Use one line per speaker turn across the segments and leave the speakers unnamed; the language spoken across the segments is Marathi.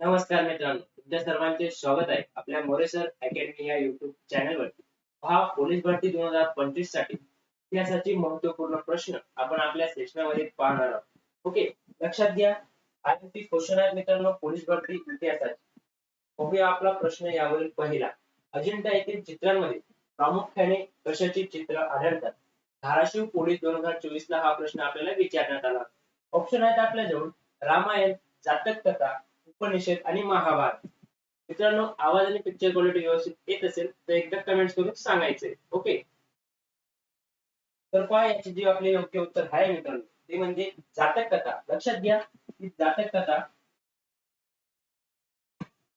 नमस्कार मित्रांनो तुमच्या सर्वांचे स्वागत आहे आपल्या मोरेसर अकॅडमी या युट्यूब चॅनलवरती हा पोलीस भरती दोन हजार पंचवीससाठी इतिहासाची महत्त्वपूर्ण प्रश्न आपण आपल्या सेशनामध्ये पाहणार आहोत. ओके लक्षात घ्या आजची क्वेश्चन आहेत मित्रांनो पोलीस भरती इतिहासाची. बघूया आपला प्रश्न यावरील पहिला. अजिंठा येथील चित्रांमध्ये प्रामुख्याने कशाची चित्र आढळतात? धाराशिव पोलीस दोन हजार चोवीस ला हा प्रश्न आपल्याला विचारण्यात आला. ऑप्शन आहेत आपल्याजवळ. रामायण जातक कथा उपनिषद आणि महाभारत. मित्रांनो आवाज आणि पिक्चर क्वालिटी व्यवस्थित येत असेल तर एकदा कमेंट्स करून सांगायचंय ओके तर पहा याचे जे आपले योग्य उत्तर आहे मित्रांनो ते म्हणजे जातक कथा. लक्षात घ्या की जातक कथा.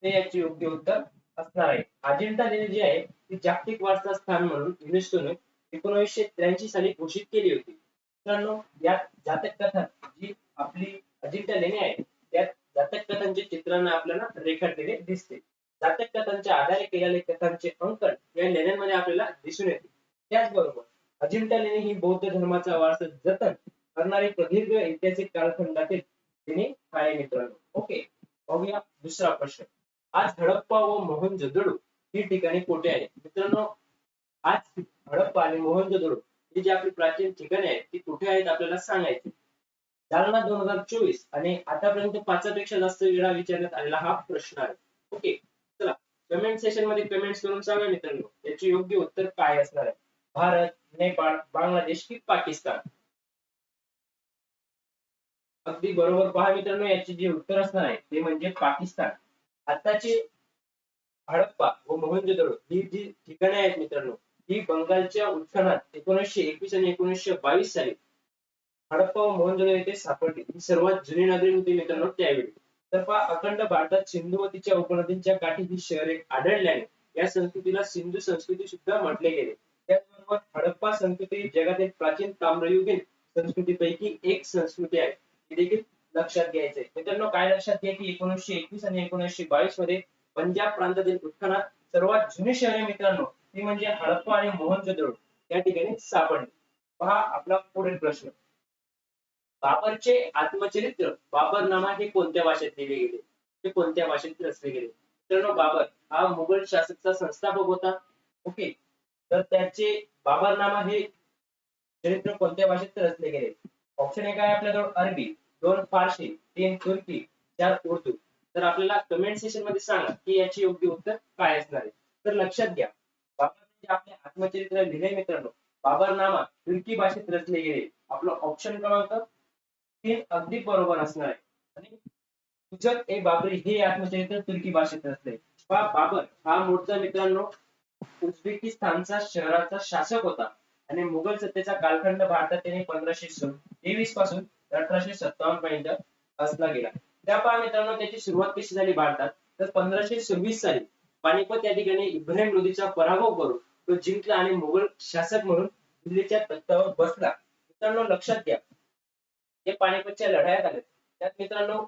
ते याचे योग्य उत्तर असणार आहे. अजिंठा लेणी जी आहे ती जागतिक वारसा स्थान म्हणून युनेस्कोने एकोणीसशे त्र्याऐंशी साली घोषित केली होती. मित्रांनो यात जातक कथा जी आपली अजिंठा लेणी आहे त्यात जातक कथांचे चित्रण आपल्याला रेखाटलेले दिसते. जातक कथांच्या आधारे केलेले कथांचे अंकन या लेण्यांमध्ये आपल्याला दिसून येते. त्याचबरोबर अजिंठा लेणी ही बौद्ध धर्माचा वारसा जतन करणारी प्रदीर्घ ऐतिहासिक कालखंडातील लेणी आहे मित्रांनो. ओके बघूया दुसरा प्रश्न. आज हडप्पा व मोहनजोदडो ही ठिकाणी कोठे आहे मित्रांनो आज हडप्पा आणि मोहनजोदडो ही जी आपली प्राचीन ठिकाणे आहेत ती कुठे आहेत आपल्याला सांगायची? जालना दोन हजार चोवीस आणि आतापर्यंत पाचपेक्षा जास्त वेळा विचारण्यात आलेला हा प्रश्न आहे. ओके चला. कमेंट सेशनमध्ये कमेंट्स करून सांगा मित्रांनो याचे योग्य उत्तर काय असणार आहे? भारत नेपाळ बांगलादेश की पाकिस्तान? अगदी बरोबर पहा मित्रांनो याचे जे उत्तर असणार आहे ते म्हणजे पाकिस्तान. आताची हडप्पा व मोहनजोदडो ही जी ठिकाणे आहेत मित्रांनो ही बंगालच्या उत्खनात एकोणीसशे एकवीस आणि एकोणीसशे बावीस साली हडप्पा व मोहनजोदडो येथे सापडली. ही सर्वात जुनी नगरी होती मित्रांनो त्यावेळी. तर पहा अखंड भारतात सिंधुवतीच्या उपनदींच्या काठी ही शहरे आढळल्याने या संस्कृतीला सिंधू संस्कृती सुद्धा म्हटले गेले. त्याचबरोबर हडप्पा संस्कृती जगातील प्राचीन ताम्रयुगीन संस्कृतीपैकी एक संस्कृती आहे. हे देखील लक्षात घ्यायचंय मित्रांनो काय लक्षात घ्या की एकोणीसशे एकवीस आणि एकोणीसशे बावीसमध्ये पंजाब प्रांतातील उत्खनात सर्वात जुनी शहरे मित्रांनो ती म्हणजे हडप्पा आणि मोहनजोदडो या ठिकाणी सापडली. पहा आपला पुढील प्रश्न. बाबरचे आत्मचरित्र बाबरनामा हे कोणत्या भाषेत लिहिले गेले? ते कोणत्या भाषेत रचले गेले? मित्रांनो बाबर हा मुघल शासकचा संस्थापक होता. ओके. तर त्याचे बाबरनामा हे चरित्र कोणत्या भाषेत रचले गेले? ऑप्शन एक आहे आपल्याजवळ अरबी. दोन फारसी तीन तुर्की चार उर्दू. तर आपल्याला कमेंट सेशनमध्ये सांगा की याचे योग्य उत्तर काय असणार आहे. तर लक्षात घ्या. बाबरने म्हणजे आपले आत्मचरित्र लिहिले मित्रांनो. बाबरनामा तुर्की भाषेत रचले गेले. आपलं ऑप्शन क्रमांक तीन अगदी बरोबर असणार आहे. आणि तुझक ए बाबरी हे आत्मचरित्र तुर्की भाषेत रचले बा बाबर हा मूळचा मित्रांनो उझबेकिस्तानचा शहराचा शासक होता. आणि मुघल सत्तेचा कालखंड भारतात त्याने पंधराशे तेवीसपासून अठराशे सत्तावन्न पर्यंत असला गेला. त्या पहा मित्रांनो त्याची सुरुवात कशी झाली भारतात? तर पंधराशे सव्वीस साली पानिपत या ठिकाणी इब्राहिम लोधीचा पराभव करून तो जिंकला आणि मुघल शासक म्हणून दिल्लीच्या तत्त्वावर बसला. मित्रांनो लक्षात घ्या जे पानिपतच्या लढाया झाल्या त्यात मित्रांनो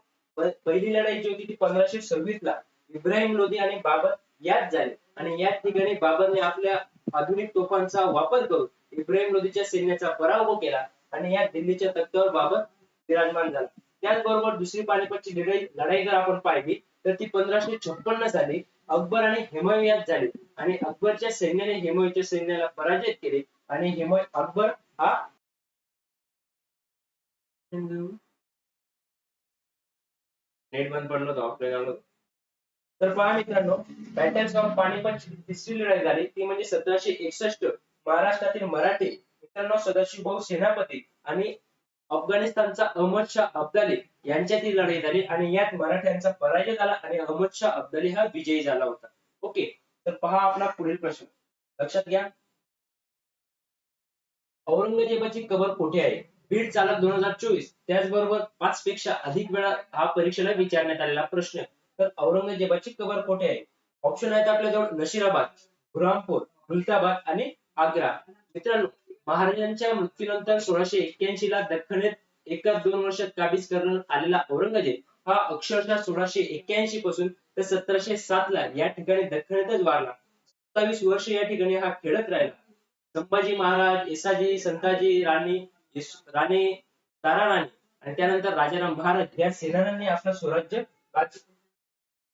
पहिली लढाई जी होती ती पंधराशे सव्वीस ला इब्राहिम लोधी आणि बाबर यात झाले. आणि याच ठिकाणी बाबरने आपल्या आधुनिक तोफांचा वापर करून इब्राहिम लोधीच्या सैन्याचा पराभव केला आणि या दिल्लीच्या तख्तावर बाबर विराजमान झाला. त्याचबरोबर दुसरी पानिपतची लढाई लढाई जर आपण पाहिली तर ती पंधराशे छप्पन्न साली अकबर आणि हेमय यात झाली. आणि अकबरच्या सैन्याने हेमयच्या सैन्याला पराजित केले. आणि हेमय अकबर हा नेट बंद पडलं होतं ऑफलाईन आलो तर पहा मित्रांनो बॅटल्स ऑफ पानिपत तिसरी लढाई झाली. ती म्हणजे सतराशे एकसष्ट महाराष्ट्रातील मराठे मित्रांनो सदाशिवभाऊ सेनापती आणि अफगाणिस्तानचा अहमद शाह अब्दाली यांच्यातील लढाई झाली आणि यात मराठ्यांचा पराजय झाला आणि अहमद शाह अब्दाली हा विजयी झाला होता. ओके तर पहा आपला पुढील प्रश्न. लक्षात घ्या. औरंगजेबाची कबर कुठे आहे? बीड चालक दोन हजार चोवीस. त्याचबरोबर पाच पेक्षा अधिक वेळा हा परीक्षेला विचारण्यात आलेला प्रश्न. तर औरंगजेबाची कबर कुठे आहे? ऑप्शन आहेत आपल्याजवळ नशिराबाद बुरहानपूर मुलताबाद आणि आग्रा. मित्रांनो महाराजांच्या मृत्यूनंतर सोळाशे एक्क्याऐंशी ला दख्खनेत एका दोन वर्षात काबीज करण्यात आलेला औरंगजेब हा अक्षरशः सोळाशे एक्क्याऐंशी पासून तर सतराशे सात ला या ठिकाणी दख्खनेतच वारला. सत्तावीस वर्ष या ठिकाणी हा खेळत राहिला. संभाजी महाराज येसाजी संताजी राणी राणी तारा राणी आणि त्यानंतर राजाराम भारत या सेनानी आपलं स्वराज्य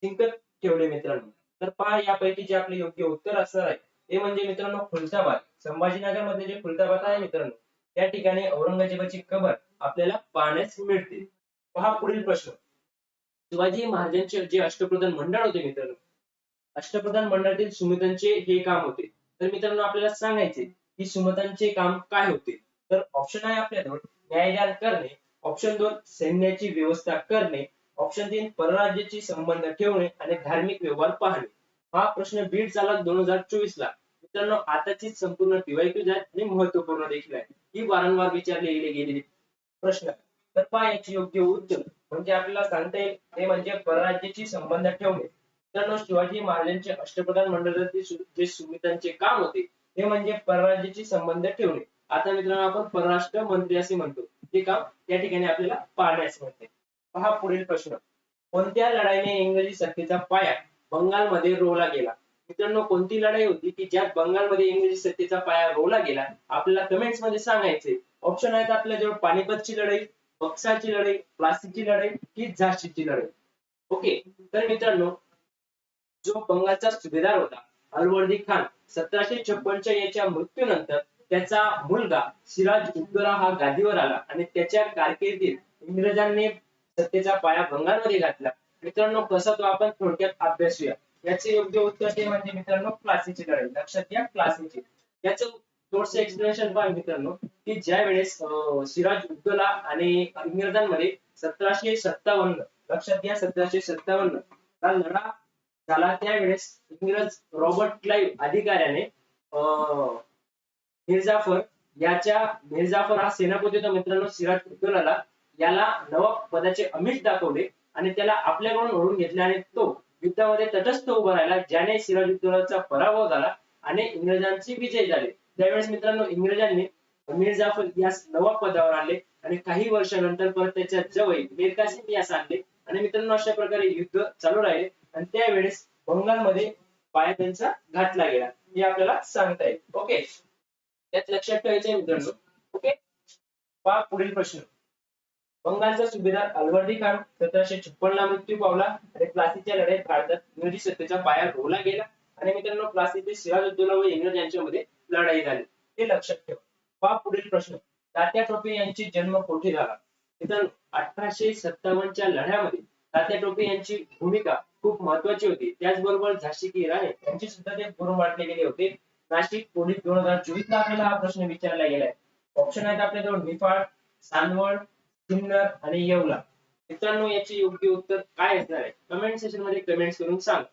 जिंकत ठेवले मित्रांनो. तर पहा यापैकी जे आपले योग्य उत्तर असणार आहे ते म्हणजे मित्रांनो खुलताबाद संभाजीनगरमध्ये जे खुलताबाद आहे मित्रांनो त्या ठिकाणी औरंगजेबाची कबर आपल्याला पाहण्यास मिळते. पहा पुढील प्रश्न. शिवाजी महाराजांचे जे अष्टप्रधान मंडळ होते मित्रांनो अष्टप्रधान मंडळातील सुमितांचे हे काम होते. तर मित्रांनो आपल्याला सांगायचे की सुमतांचे काम काय होते? तर ऑप्शन आहे आपल्याजवळ न्यायदान करणे. ऑप्शन दोन सैन्याची व्यवस्था करणे. ऑप्शन तीन परराज्याची संबंध ठेवणे आणि धार्मिक व्यवहार पाहणे. हा प्रश्न बीड झाला दोन हजार चोवीस ला. मित्रांनो आताची संपूर्ण टीवायक्यू आहे आणि महत्त्वपूर्ण देखील आहे. ही वारंवार विचारले गेलेले प्रश्न. तर पहा याची योग्य उत्तर म्हणजे आपल्याला सांगता येईल ते म्हणजे परराज्याची संबंध ठेवणे. मित्रांनो शिवाजी महाराजांचे अष्टप्रधान मंडळातील जे सुमितांचे काम होते ते म्हणजे परराज्याची संबंध ठेवणे. आता मित्रांनो आपण परराष्ट्र मंत्री असे म्हणतो ते काम त्या ठिकाणी आपल्याला पाहण्यास मिळते पहा पुढील प्रश्न. कोणत्या लढाईने इंग्रजी सत्तेचा पाया बंगालमध्ये रोवला गेला? मित्रांनो कोणती लढाई होती की ज्यात बंगालमध्ये इंग्रजी सत्तेचा पाया रोवला गेला? आपल्याला कमेंट्समध्ये सांगायचे ऑप्शन आहेत आपल्याजवळ पानिपतची लढाई बक्साची लढाई प्लासीची लढाई की झाशीची लढाई. ओके तर मित्रांनो जो बंगालचा सुभेदार होता अलवर्दी खान सतराशे छप्पनच्या याच्या मृत्यूनंतर त्याचा मुलगा सिराज उद्दौला हा गादीवर आला आणि त्याच्या कारकिर्दीत इंग्रजांनी सत्तेचा पाया बंगालमध्ये घातला. मित्रांनो कसा तो आपण थोडक्यात अभ्यासूया याचे योग्य उत्तर ते म्हणजे मित्रांनो क्लासीची लढाई. लक्षात घ्या क्लासीची. याचं थोडस एक्सप्लेनेशन पहा मित्रांनो की ज्या वेळेस अं, सिराज उद्दौला आणि इंग्रजांमध्ये सतराशे सत्तावन्न लक्षात घ्या सतराशे सत्तावन्न हा लढा झाला त्यावेळेस इंग्रज रॉबर्ट क्लाईव्ह अधिकाऱ्याने अं, मिर्जाफर याच्या मिर्जाफर हा सेनापती होता मित्रांनो सिराज याला नवाब पदाचे अमिष दाखवले आणि त्याला आपल्याकडून ओढून घेतले आणि तो युद्धामध्ये तटस्थ उभा राहिला ज्याने सिराज पराभव झाला आणि इंग्रजांची विजय झाले. त्यावेळेस मित्रांनो इंग्रजांनी मीर जाफर यास नवाब पदावर आणले आणि काही वर्षानंतर परत त्याच्याजवळ मीर कासिम यास आणले. आणि मित्रांनो अशा प्रकारे युद्ध चालू राहिले आणि त्यावेळेस बंगालमध्ये पाया त्यांचा घातला गेला. हे आपल्याला सांगता येईल. ओके? त्यात लक्षात ठेवायचं मित्रांनो. ओके? पहा पुढील प्रश्न. बंगालचा सुभेदार अलवर्दी खान सतराशे छप्पन ला मृत्यू पावला आणि प्लासीच्या लढाईत भारतात इंग्रजी सत्तेचा पाया रोवला गेला. आणि मित्रांनो प्लासीचे सिराजुद्दौला व इंग्रज यांच्यामध्ये लढाई झाली. हे लक्षात ठेवा. पहा पुढील प्रश्न. तात्या टोपे यांची जन्म कोठे झाला? मित्रांनो अठराशे सत्तावन्नच्या लढ्यामध्ये तात्या टोपे यांची भूमिका खूप महत्वाची होती. त्याचबरोबर झाशी की राणे यांची सुद्धा ते गुरु वाटले गेले होते. नाशिक पोलीस दोन हजार चोवीस ला आपल्याला हा प्रश्न विचारला गेलाय. ऑप्शन आहेत आपल्याजवळ निफाड सांदवड सिन्नर आणि येवला. मित्रांनो याचे योग्य उत्तर काय असणार आहे? कमेंट सेशनमध्ये कमेंट्स करून सांग.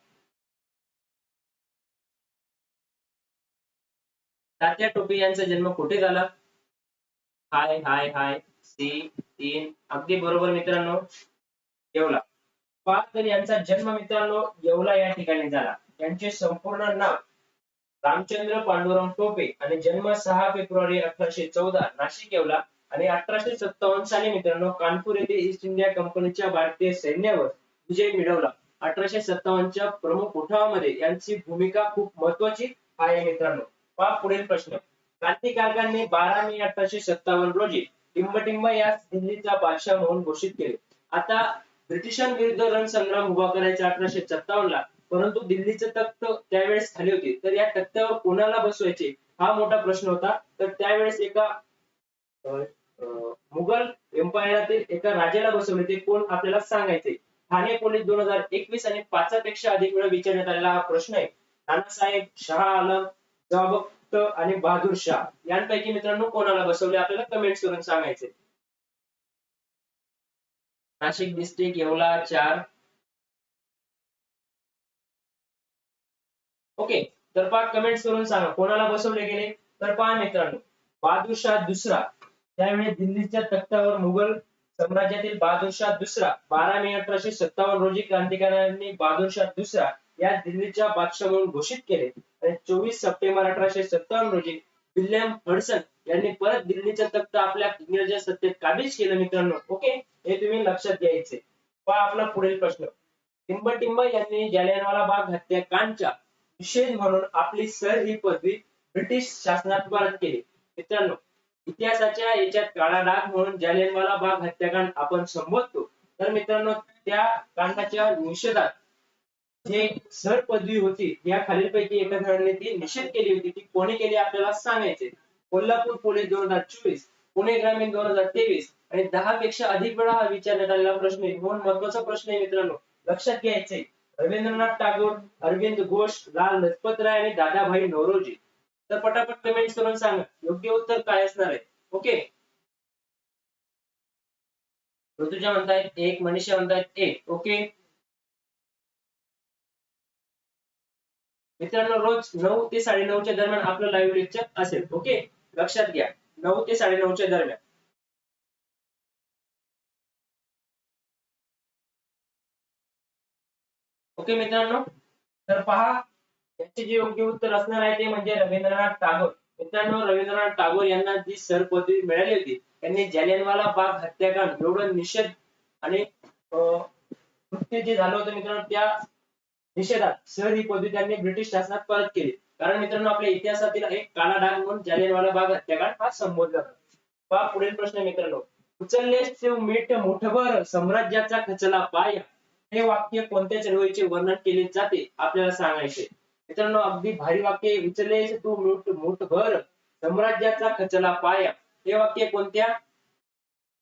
तात्या टोपे यांचा जन्म कुठे झाला? हाय हाय हाय सी तीन अगदी बरोबर मित्रांनो येवला. पहा तर यांचा जन्म मित्रांनो येवला या ठिकाणी झाला. यांचे संपूर्ण नाव रामचंद्र पांडुरंग टोपे आणि जन्म सहा फेब्रुवारी अठराशे चौदा नाशिक येवला आणि अठराशे सत्तावन्न साली मित्रांनो कानपूर येथे ईस्ट इंडिया कंपनीच्या भारतीय सैन्यावर विजय मिळवला. अठराशे सत्तावन्नच्या प्रमुख उठावामध्ये यांची भूमिका खूप महत्वाची आहे मित्रांनो. पहा पुढील प्रश्न. क्रांतिकारकांनी बारा मे अठराशे सत्तावन्न रोजी टिंबटिंब यास दिल्लीचा बादशाह म्हणून घोषित केले. आता ब्रिटिशांविरुद्ध रणसंग्राम उभा करायचा अठराशे सत्तावन्न ला परंतु दिल्लीचे तख्त त्यावेळेस खाली होते. तर या तख्त्यावर कोणाला बसवायचे? हा मोठा प्रश्न होता. तर त्यावेळेस एका मुघल एम्पायरातील एका राजाला बसवले. ते कोण? आपल्याला सांगायचे. ठाणे पोलीस दोन हजार एकवीस आणि पाचापेक्षा अधिक वेळा विचारण्यात आलेला हा प्रश्न आहे. नानासाहेब शाह आलम जवाबक्त आणि बहादूर शाह यांपैकी मित्रांनो कोणाला बसवले? आपल्याला कमेंट्स करून सांगायचे. नाशिक डिस्ट्रिक्ट येवला चार ओके तर पहा कमेंट्स करून सांगा कोणाला बसवले गेले? तर पहा मित्रांनो बहादूरशाह दुसरा त्यावेळी दिल्लीच्या तख्तावर मुघल साम्राज्यातील बहादूरशाह दुसरा बारा मे अठराशे सत्तावन्न रोजी क्रांतिकारकांनी बहादूरशाह दुसरा या दिल्लीच्या बादशाह म्हणून घोषित केले. आणि चोवीस सप्टेंबर अठराशे सत्तावन्न रोजी विल्यम हडसन यांनी परत दिल्लीचा तख्त आपल्या इंग्रज सत्तेत काबीज केलं मित्रांनो. ओके हे तुम्ही लक्षात घ्यायचे. पहा आपला पुढील प्रश्न. टिंबटिंब यांनी जालियनवाला बाग हत्याकांडच्या विशेष म्हणून आपली सर ही पदवी ब्रिटिश शासनात परत केली. मित्रांनो इतिहासाच्या याच्यात काळा डाग म्हणून जालियनवाला बाग हत्याकांड आपण संबोधतो. तर मित्रांनो त्या कांडाच्या निषेधात जे सर पदवी होती या खालीलपैकी एका जणांनी ती निषेध केली होती ती कोणी केली आपल्याला सांगायचे? कोल्हापूर पोलीस दोन हजार चोवीस पुणे ग्रामीण दोन हजार तेवीस आणि दहा पेक्षा अधिक वेळा हा विचारण्यात आलेला प्रश्न आहे. म्हणून महत्त्वाचा प्रश्न आहे मित्रांनो लक्षात घ्यायचंय. रवींद्रनाथ टागोर अरविंद घोष लाल लजपत राय आणि दादाभाई नौरोजी. तर पटापट कमेंट करून सांगा योग्य उत्तर काय असणार आहे? ओके? ऋतुजा म्हणतायत एक मनीषा म्हणतायत एक. ओके? मित्रांनो रोज नऊ ते साडेनऊच्या दरम्यान आपलं लाईव्ह लेक्चर असेल. ओके? लक्षात घ्या. नऊ ते साडेनऊच्या दरम्यान. ओके मित्रांनो तर पहा याचे जे योग्य उत्तर असणार आहे ते म्हणजे रवींद्रनाथ टागोर. मित्रांनो रवींद्रनाथ टागोर यांना जी सर पदवी मिळाली होती त्यांनी जालियनवाला बाग हत्याकांड एवढं निषेध आणि कृत्य जे झालं होतं मित्रांनो त्या निषेधात सर ही पदवी त्यांनी ब्रिटिश शासनात परत केली. कारण मित्रांनो आपल्या इतिहासातील एक काळा डाग म्हणून जालियनवाला बाग हत्याकांड हा संबोधला जातो. पहा पुढील प्रश्न मित्रांनो. उचलले शिव मीठ मुठभर साम्राज्याचा खचला पाय. हे वाक्य कोणत्या चळवळीचे वर्णन केले जाते आपल्याला सांगायचे मित्रांनो अगदी भारी वाक्य उचले तू मूठ मुठभर साम्राज्याचा खचला पाया. हे वाक्य कोणत्या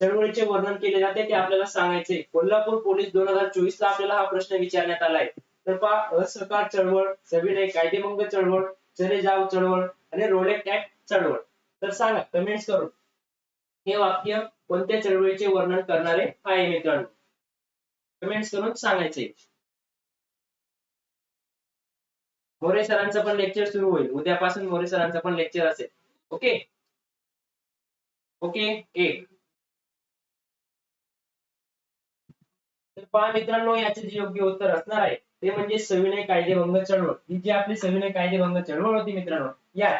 चळवळीचे वर्णन केले जाते ते आपल्याला सांगायचे कोल्हापूर पोलीस दोन हजार चोवीस ला आपल्याला हा प्रश्न विचारण्यात आलाय. तर पहा असहकार चळवळ सविनय कायदेभंग चळवळ चले जाव चळवळ आणि रोलेट ऍक्ट चळवळ. तर सांगा कमेंट्स करून. हे वाक्य कोणत्या चळवळीचे वर्णन करणारे? आहे मित्रांनो. कमेंट्स करून सांगायचे मोरे सरांचं पण लेक्चर सुरू होईल. उद्यापासून मोरे सरांचं पण लेक्चर असेल. ओके ओके एक. तर पहा मित्रांनो याचे जे योग्य उत्तर असणार आहे ते म्हणजे सविनय कायदेभंग चळवळ. ही जी आपली सविनय कायदेभंग चळवळ होती मित्रांनो या.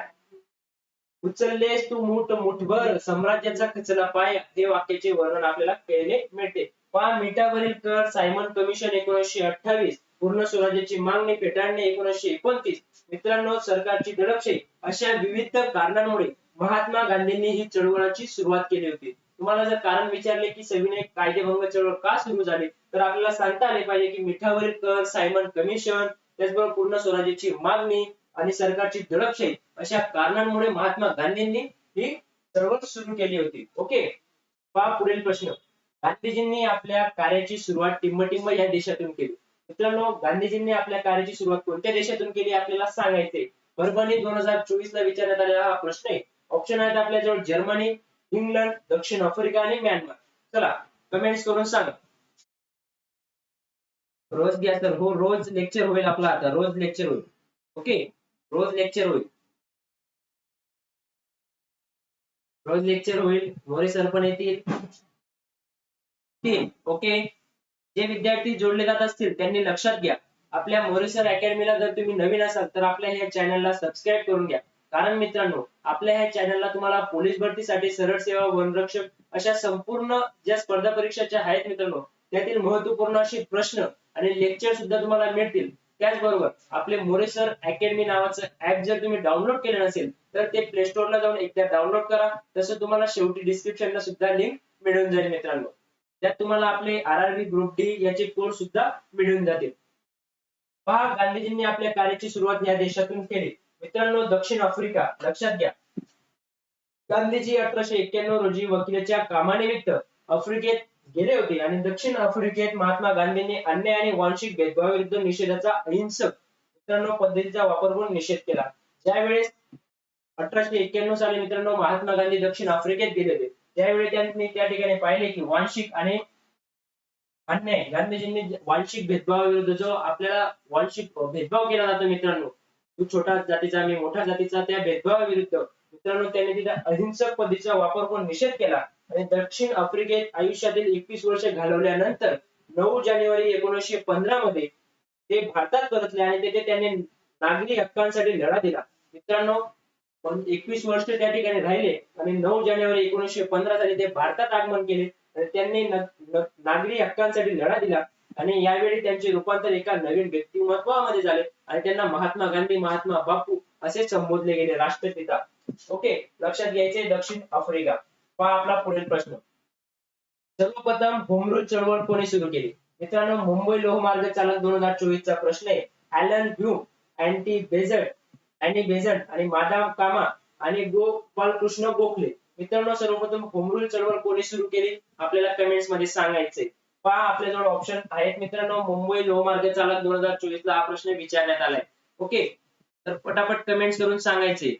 उचललेस तू मुठ मुठभर. साम्राज्याचा खचला पाय. हे वाक्याचे वर्णन आपल्याला केलेले मिळते. पहा मिठावरील कर सायमन कमिशन एकोणीसशे अठ्ठावीस पूर्ण स्वराज्याची मागणी फेटाळणे एकोणीसशे एकोणतीस. मित्रांनो सरकारची दडपशाही अशा विविध कारणांमुळे महात्मा गांधींनी ही चळवळाची सुरुवात केली होती. तुम्हाला जर कारण विचारले की सविनय कायदेभंग चळवळ का सुरू झाली? तर आपल्याला सांगता आले पाहिजे की मिठावरील कर सायमन कमिशन त्याचबरोबर पूर्ण स्वराज्याची मागणी आणि सरकारची दडपशाही अशा कारणांमुळे महात्मा गांधींनी ही चळवळ सुरू केली होती. ओके? पहा पुढील प्रश्न. गांधीजींनी आपल्या कार्याची सुरुवात टिंबटिंब या देशातून केली. मित्रांनो गांधीजींनी आपल्या कार्याची सुरुवात कोणत्या देशातून केली आपल्याला सांगायचे परभणी दोन हजार चोवीस ला विचारण्यात आलेला हा प्रश्न आहे. ऑप्शन आहेत आपल्याजवळ जर्मनी इंग्लंड दक्षिण आफ्रिका आणि म्यानमार. चला कमेंट्स करून सांगा. रोज घ्या तर हो रोज लेक्चर होईल आपला आता. रोज लेक्चर होईल. ओके रोज लेक्चर होईल. रोज लेक्चर होईल. मोरे सर पण येतील. तीन ओके जे विद्यार्थी जोडले जात असतील त्यांनी लक्षात घ्या. आपल्या मोरेसर अकॅडमीला जर तुम्ही नवीन असाल तर आपल्या ह्या चॅनलला सबस्क्राईब करून घ्या. कारण मित्रांनो आपल्या ह्या चॅनलला तुम्हाला पोलीस भरतीसाठी सरळ सेवा वनरक्षक अशा संपूर्ण ज्या स्पर्धा परीक्षाच्या आहेत मित्रांनो त्यातील महत्त्वपूर्ण असे प्रश्न आणि लेक्चर सुद्धा तुम्हाला मिळतील. त्याचबरोबर आपले मोरेसर अकॅडमी नावाचं ऍप जर तुम्ही डाउनलोड केलं नसेल तर ते प्ले ला जाऊन एकदा डाउनलोड करा. तसं तुम्हाला शेवटी डिस्क्रिप्शनला सुद्धा लिंक मिळून जाईल मित्रांनो. त्यात तुम्हाला आपले R R B group D याचे कोर्स सुद्धा मिळून जातील. पहा गांधीजींनी आपल्या कार्याची सुरुवात या देशातून केली. मित्रांनो दक्षिण आफ्रिका लक्षात घ्या. गांधीजी अठराशे एक्क्याण्णव रोजी वकिलाच्या कामानिमित्त आफ्रिकेत गेले होते आणि दक्षिण आफ्रिकेत महात्मा गांधींनी अन्याय आणि वांशिक भेदभावाविरुद्ध निषेधाचा अहिंसक मित्रांनो पद्धतीचा वापर करून निषेध केला. ज्यावेळेस अठराशे एक्क्याण्णव साली मित्रांनो महात्मा गांधी दक्षिण आफ्रिकेत गेले होते. त्यावेळी त्यांनी त्या ठिकाणी पाहिले की वांशिक आणि अन्याय गांधीजींनी वांशिक भेदभावाविरुद्ध जो आपल्याला वांशिक भेदभाव केला जातो मित्रांनो तू छोटा जातीचा मी मोठ्या जातीचा त्या भेदभावाविरुद्ध मित्रांनो त्यांनी तिथे अहिंसक पद्धतीचा वापर करून निषेध केला आणि दक्षिण आफ्रिकेत आयुष्यातील एकवीस वर्ष घालवल्यानंतर नऊ जानेवारी एकोणीसशे पंधरा मध्ये ते भारतात परतले आणि तिथे त्यांनी नागरी हक्कांसाठी लढा दिला. मित्रांनो एकवीस वर्ष त्या ठिकाणी राहिले आणि नऊ जानेवारी एकोणीसशे पंधरा साली ते भारतात आगमन केले. आणि त्यांनी नागरी हक्कांसाठी लढा दिला. आणि यावेळी त्यांचे रूपांतर एका नवीन व्यक्तिमत्वामध्ये झाले. आणि त्यांना महात्मा गांधी महात्मा बापू असे संबोधले गेले राष्ट्रपिता. ओके लक्षात घ्यायचे दक्षिण आफ्रिका. पहा आपला पुढील प्रश्न. सर्वप्रथम होमरूल चळवळ कोणी सुरू केली? मित्रांनो मुंबई लोहमार्ग चालक दोन हजार चोवीस चा प्रश्न आहे. अँटी बेझर्ट अँडी बेझंट आणि मादाम कामा आणि गोपालकृष्ण गोखले. मित्रांनो सर्वप्रथम होम रूल चळवळ कोणी सुरू केली? आपल्याला कमेंट्समध्ये सांगायचंय. पहा आपल्याजवळ ऑप्शन आहेत. मित्रांनो मुंबई लोहमार्ग चालक दोन हजार चोवीस ला हा प्रश्न विचारण्यात आलाय. ओके तर पटापट कमेंट्स करून सांगायचे.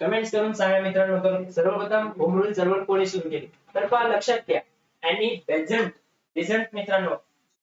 कमेंट्स करून सांगा मित्रांनो. तर सर्वप्रथम होम रूल चळवळ कोणी सुरू केली? तर पहा लक्षात घ्या. आणि बेझंट बेझंट मित्रांनो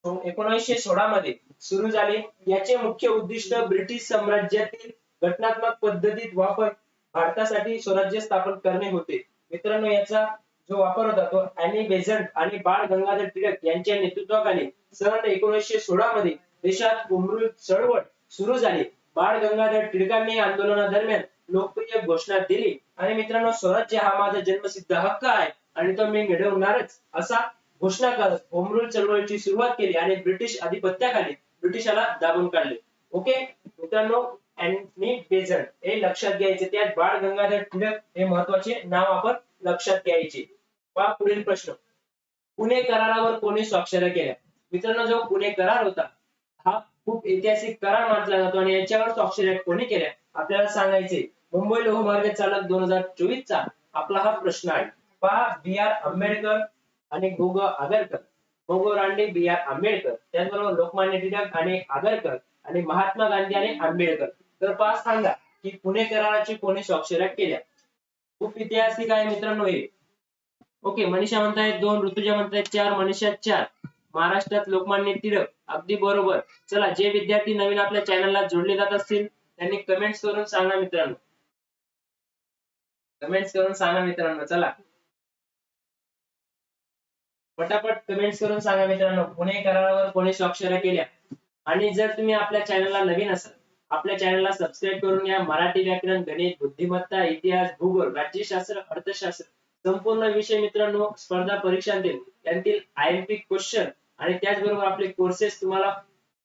तो एकोणीसशे सोळा मध्ये सुरू झाले. याचे मुख्य उद्दिष्ट ब्रिटिश साम्राज्यातील घटनात्मक पद्धतीत वापर भारतासाठी स्वराज्य स्थापन करणे होते. मित्रांनो याचा जो वापर होता तो अॅनी बेझंट आणि बाळ गंगाधर टिळक यांच्या नेतृत्वाखाली सन एकोणीसशे सोळा मध्ये देशात कुमरूल चळवळ सुरू झाली. बाळ गंगाधर टिळकांनी आंदोलनादरम्यान लोकप्रिय घोषणा दिली. आणि मित्रांनो स्वराज्य हा माझा जन्मसिद्ध हक्क आहे आणि तो मी मिळवणारच असा घोषणा करत होमरूल चळवळीची सुरुवात केली आणि ब्रिटिश अधिपत्याखाली ब्रिटिशाला दाबून काढले. ओके? मित्रांनो अँनी बेझंट हे लक्षात घ्यायचे त्यात बाळ गंगाधर टिळक हे महत्त्वाचे नाव आपण लक्षात घ्यायचे. पहा पुढील प्रश्न. पुणे करारावर कोणी स्वाक्षऱ्या केल्या? मित्रांनो जो पुणे करार होता हा खूप ऐतिहासिक करार मानला जातो आणि याच्यावर स्वाक्षऱ्या कोणी केल्या? आपल्याला सांगायचे मुंबई लोहमार्ग चालक दोन हजार चोवीस चा आपला हा प्रश्न आहे. पहा बी आर आंबेडकर आणि गोग आगरकर गोगो रांडे बी आर आंबेडकर त्याचबरोबर लोकमान्य टिळक आणि आगरकर आणि महात्मा गांधी आणि आंबेडकर. तर पाच सांगा की पुणे कराराची कोणी स्वाक्षऱ्या केल्या? खूप ऐतिहासिक आहे मित्रांनो हे. ओके मनीषा म्हणतायत दोन ऋतुजा म्हणतायत चार मनीषा चार. महाराष्ट्रात लोकमान्य टिळक अगदी बरोबर. चला जे विद्यार्थी नवीन आपल्या चॅनलला जोडले जात असतील त्यांनी कमेंट्स करून सांगा मित्रांनो. कमेंट्स करून सांगा मित्रांनो चला. पटापट कमेंट्स करून सांगा मित्रांनो. पुणे करारावर कोणी स्वाक्षऱ्या केल्या? आणि जर तुम्ही आपल्या चॅनलला नवीन असाल आपल्या चॅनलला सबस्क्राईब करून या मराठी व्याकरण गणित बुद्धिमत्ता इतिहास भूगोल राज्यशास्त्र अर्थशास्त्र संपूर्ण विषय मित्रांनो स्पर्धा परीक्षांतील यांतील आय एम क्वेश्चन आणि त्याचबरोबर आपले कोर्सेस तुम्हाला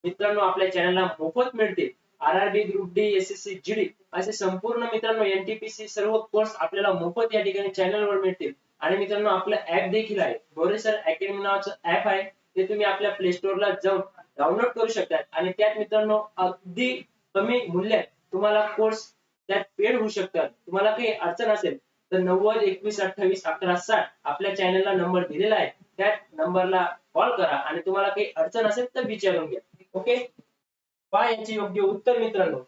मित्रांनो आपल्या चॅनलला मोफत मिळतील. R R B group D S S C G D असे संपूर्ण मित्रांनो एनटीपीसी सर्व कोर्स आपल्याला मोफत या ठिकाणी चॅनलवर मिळतील. आणि मित्रांनो आपलं ऍप देखील आहे. बोरेसर अकॅडमी नावाचं ऍप आहे. ते तुम्ही आपल्या प्ले स्टोअरला जाऊन डाउनलोड करू शकता. आणि त्यात मित्रांनो अगदी कमी मूल्यात तुम्हाला कोर्स त्यात पेड होऊ शकतात. तुम्हाला काही अडचण असेल तर नव्वद एकवीस अठ्ठावीस अकरा साठ आपल्या चॅनलला नंबर दिलेला आहे. त्या नंबरला कॉल करा. आणि तुम्हाला काही अडचण असेल तर विचारून घ्या. ओके पहा याचे योग्य उत्तर मित्रांनो.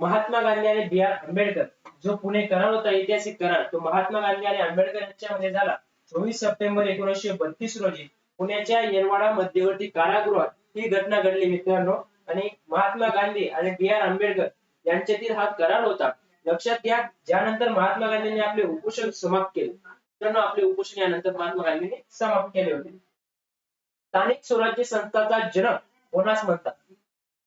महात्मा गांधी आणि बी आर आंबेडकर. जो पुणे करार होता ऐतिहासिक करार तो महात्मा गांधी आणि आंबेडकर यांच्यामध्ये झाला. चोवीस सप्टेंबर एकोणीसशे बत्तीस रोजी पुण्याच्या येरवाडा मध्यवर्ती कारागृहात ही घटना घडली मित्रांनो. आणि महात्मा गांधी आणि बी आर आंबेडकर यांच्यातील हा करार होता. लक्षात घ्या ज्यानंतर महात्मा गांधींनी आपले उपोषण समाप्त केले. मित्रांनो आपले उपोषण यानंतर महात्मा गांधींनी समाप्त केले होते. स्थानिक स्वराज्य संस्थाचा जनक कोणास म्हणतात.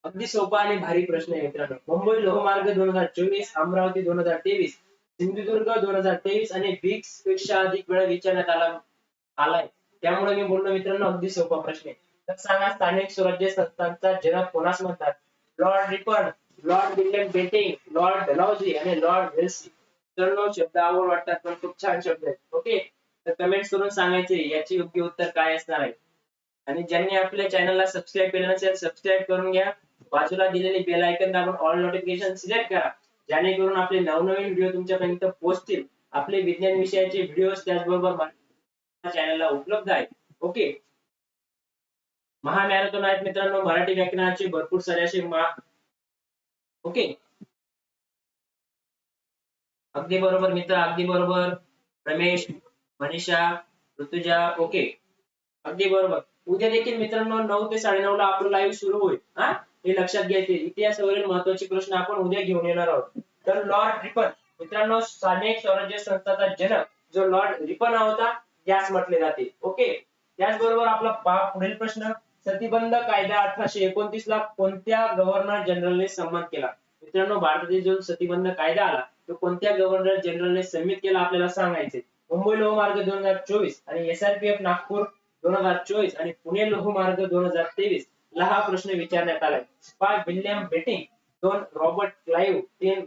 अगदी सोपा आणि भारी प्रश्न आहे मित्रांनो. मुंबई लोहमार्ग दोन हजार चोवीस अमरावती दोन हजार तेवीस सिंधुदुर्ग दोन हजार तेवीस आणि ब्रिक्सपेक्षा अधिक वेळा विचारण्यात आला आलाय. त्यामुळे मी बोललो मित्रांनो अगदी सोपा प्रश्न आहे. तर सांगा स्थानिक स्वराज्य संस्थांचा जनक कोणास म्हणतात? Lord Ripon Lord William Bentinck Lord Dalhousie आणि लॉर्ड वेल्सी मित्रांनो शब्द आवड वाटतात पण खूप छान शब्द आहेत. ओके? तर कमेंट्स करून सांगायचे याचे योग्य उत्तर काय असणार आहे? आणि ज्यांनी आपल्या चॅनलला सबस्क्राईब केलं नसेल सबस्क्राईब करून घ्या. बाजूला दिलेले बेल आयकन दाबून ऑल नोटिफिकेशन सिलेक्ट करा. जेणेकरून आपले नवनवीन व्हिडिओ तुमच्यापर्यंत पोहोचतील. आपले विज्ञान विषयाचे व्हिडिओ त्याचबरोबर चॅनलला उपलब्ध आहेत. ओके महामॅरेथॉन आहेत मित्रांनो. मराठी व्याकरणाचे भरपूर सारे असे ओके अगदी बरोबर मित्र अगदी बरोबर. रमेश मनीषा ऋतुजा ओके अगदी बरोबर. उद्या देखील मित्रांनो नऊ ते साडेनऊ ला आपलं लाईव्ह सुरू होईल. हा? हे लक्षात घ्यायचे इतिहासावरील महत्त्वाचे प्रश्न आपण उद्या घेऊन येणार आहोत. तर लॉर्ड रिपन मित्रांनो स्थानिक स्वराज्य संस्थाचा जनक जो लॉर्ड रिपन हा होता यास म्हटले जाते. ओके? त्याचबरोबर आपला पुढील प्रश्न प्रतिबंध कायदा अठराशे एकोणतीस ला कोणत्या गव्हर्नर जनरलने संमत केला? मित्रांनो भारतातील जो सतीबंध कायदा आला तो कोणत्या गव्हर्नर जनरलने संमित केला आपल्याला सांगायचे मुंबई लोहमार्ग दोन हजार चोवीस आणि एसआरपीएफ नागपूर दोन हजार चोवीस आणि पुणे लोहमार्ग दोन हजार तेवीस. ला हा प्रश्न विचारण्यात आलाय. पहा विल्यम बेटिंग दोन रॉबर्ट क्लाइव्ह तीन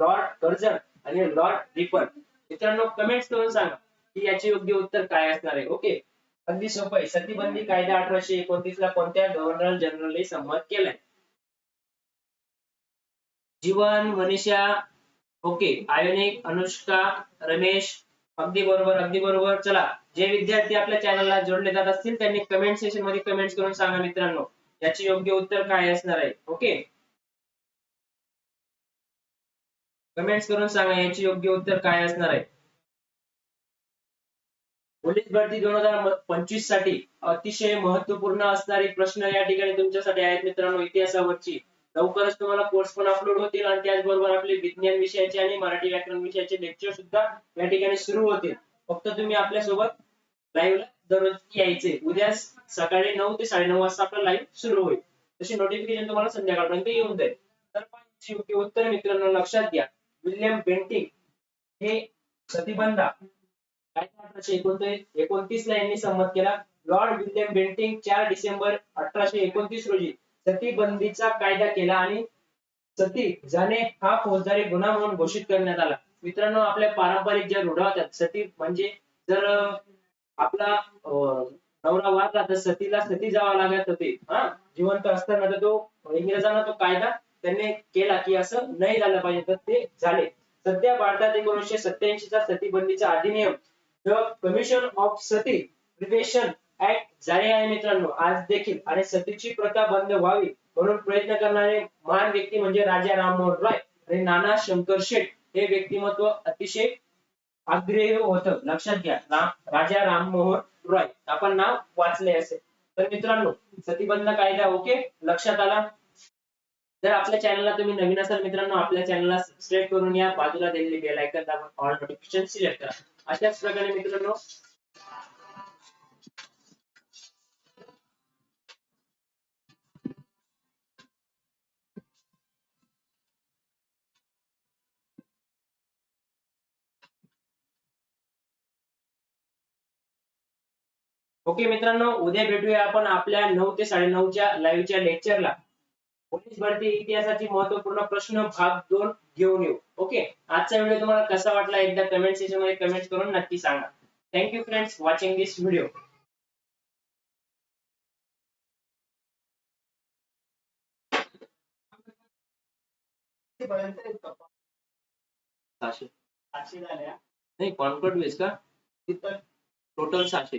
लॉर्ड कर्जन आणि लॉर्ड रिपन मित्रांनो कमेंट्स करून सांगा की याचे योग्य उत्तर काय असणार आहे? ओके अगदी सोपं आहे. सतीबंदी कायदा अठराशे एकोणतीस ला कोणत्या गव्हर्नर जनरलने संमत केलाय? जीवन मनीषा ओके आयोनिक अनुष्का रमेश अगदी बरोबर अगदी बरोबर. चला जे विद्यार्थी आपल्या चॅनलला जोडले जात असतील त्यांनी कमेंट सेशनमध्ये कमेंट्स करून सांगा मित्रांनो. याचे योग्य उत्तर काय असणार आहे? ओके कमेंट्स करून सांगा याचे योग्य उत्तर काय असणार आहे? पोलीस भरती दोन हजार पंचवीससाठी अतिशय महत्त्वपूर्ण असणारे प्रश्न या ठिकाणी तुमच्यासाठी आहेत मित्रांनो इतिहासावरची. लवकरच तुम्हाला कोर्स पण अपलोड होतील आणि त्याचबरोबर आपले विज्ञान विषयाचे आणि मराठी व्याकरण विषयाचे लेक्चर सुद्धा या ठिकाणी सुरू होतील. फक्त तुम्ही आपल्यासोबत लाईव्ह दररोज यायचे. उद्या सकाळी नऊ ते साडेनऊ वाजता आपला लाईव्ह सुरू होईल. तशी नोटिफिकेशन तुम्हाला संध्याकाळपर्यंत येऊन जाईल. तर योग्य उत्तर मित्रांनो लक्षात घ्या. विल्यम बेंटिंग हे प्रतिबंधा अठराशे एकोणतीस एकोणतीस ला यांनी संमत केला. लॉर्ड विल्यम बेंटिंग चार डिसेंबर अठराशे एकोणतीस रोजी सतीबंदीचा कायदा केला आणि सती जाणे हा फौजदारी गुन्हा म्हणून घोषित करण्यात आला. मित्रांनो आपल्या पारंपरिक ज्या रूढा होत्या सती म्हणजे जर आपला नवरा वारला तर सतीला सती जावा लागत होते. हा? जिवंत असताना तर तो इंग्रजांना तो कायदा त्यांनी केला की असं नाही झालं पाहिजे तर ते झाले. सध्या भारतात एकोणीसशे सत्याऐंशी चा सतीबंदीचा अधिनियम the commission of sati prevention act जारी आहे मित्रांनो. आज देखील आणि सतीची प्रथा बंद व्हावी म्हणून प्रयत्न करणारे महान व्यक्ती म्हणजे राजा राममोहन रॉय आणि नाना शंकर शेठ हे व्यक्तिमत्व अतिशय आग्रही होतं. लक्षात घ्या. राजा राममोहन रॉय. आपण नाव वाचले असेल तर मित्रांनो सतीबंद कायदा ओके? लक्षात आला? जर आपल्या चॅनलला तुम्ही नवीन असाल मित्रांनो आपल्या चॅनलला सबस्क्राईब करून या. बाजूला दिलेली बेल आयकॉन दाबून ऑल नोटिफिकेशन सिलेक्ट करा. अशाच प्रकारे मित्रांनो ओके मित्रांनो उद्या भेटूया आपण आपल्या नऊ ते साडेनऊच्या लाईव्हच्या लेक्चरला पोलीस भरती इतिहासाची महत्त्वपूर्ण प्रश्न भाग दोन घेऊन येऊ. ओके? आजचा व्हिडिओ तुम्हाला कसा वाटला एकदा कमेंट सेक्शनमध्ये कमेंट करून नक्की सांगा. Thank you friends watching this video सहाशे.
सातशे झाल्या.
नाही कॉन्फर्ट बेस का? टोटल सहाशे
सहाशे.